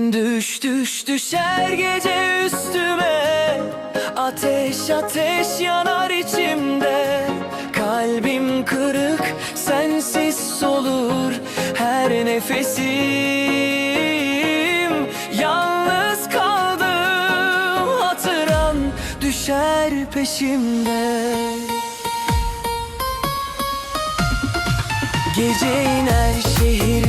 Düş düş düşer gece üstüme. Ateş ateş yanar içimde. Kalbim kırık sensiz solur. Her nefesim. Yalnız kaldım hatıran düşer peşimde. Gece iner şehrin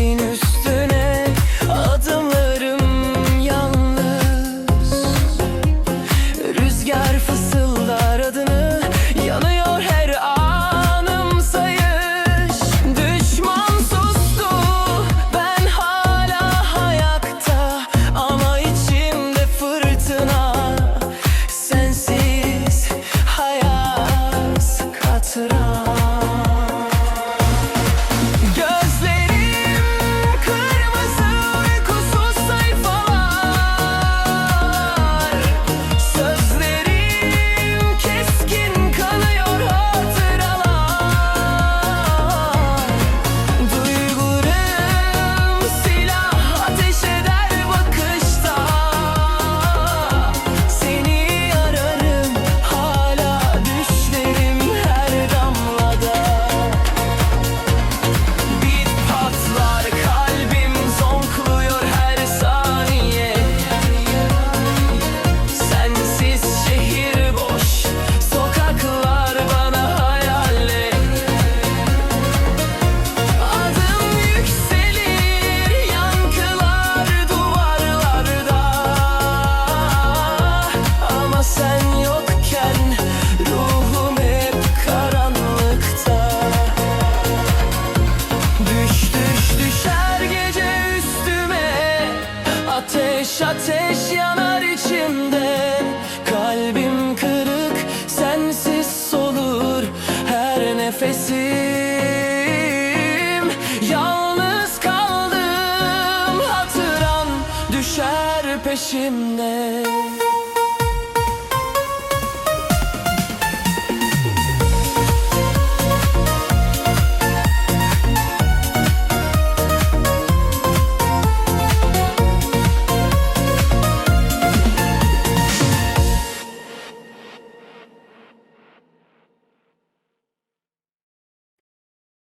Ateş ateş yanar içimde. Kalbim kırık sensiz solur her nefesim. Yalnız kaldım hatıran düşer peşimde